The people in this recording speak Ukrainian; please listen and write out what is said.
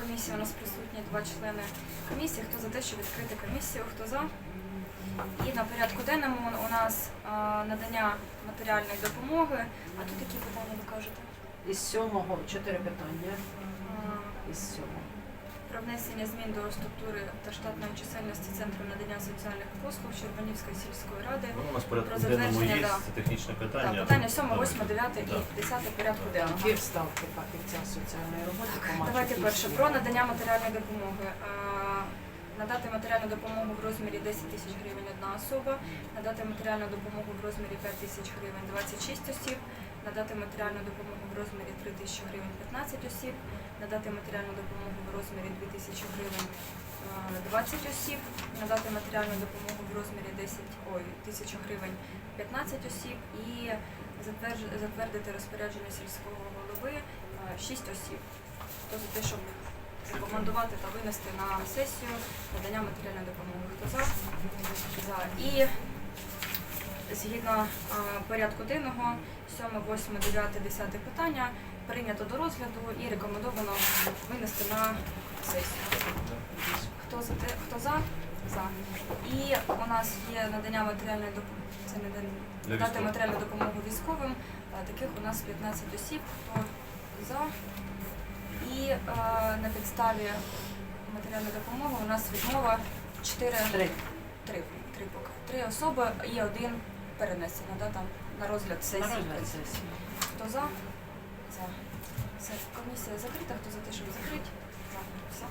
комісії у нас присутні два члени комісії. Хто за те, щоб відкрити комісію, хто за? І на порядку денному у нас надання матеріальної допомоги. А тут які питання ви кажете? Із сьомого чотири питання. Із сьомого. Про внесення змін до структури та штатної чисельності Центру надання соціальних послуг Щербанівської сільської ради. Ну, у нас порядку Про денному затвердження, є да. це технічне Так, питання. питання 7, Давайте. 8, 9 і Так. 10 порядку денного. Які вставки фахівця соціальної роботи по Давайте перше про надання матеріальної допомоги. Надати матеріальну допомогу в розмірі 10 тисяч гривень одна особа, надати матеріальну допомогу в розмірі 5 тисяч гривень 26 осіб, надати матеріальну допомогу в розмірі 3 тисячі гривень 15 осіб, надати матеріальну допомогу в розмірі 2 тисячі гривень е, 20 осіб, надати матеріальну допомогу в розмірі 10, ой, тисячу гривень 15 осіб і затвердити розпорядження сільського голови 6 осіб. Хто за те, щоб рекомендувати та винести на сесію надання матеріальної допомоги. Хто за? За. І згідно а, порядку денного, 7, 8, 9, 10 питання прийнято до розгляду і рекомендовано винести на сесію. Хто за те, хто за? За. І у нас є надання матеріальної допомоги. Це не надати матеріальну допомогу військовим. Таких у нас 15 осіб. Хто за? І е, на підставі матеріальної допомоги у нас відмова 4, Три. 3, 3 поки. Три особи і один перенесено, да, там, на розгляд На сесії. розгляд сесії. Хто за? За. Все, комісія закрита. Хто за те, щоб закрити? За. Все.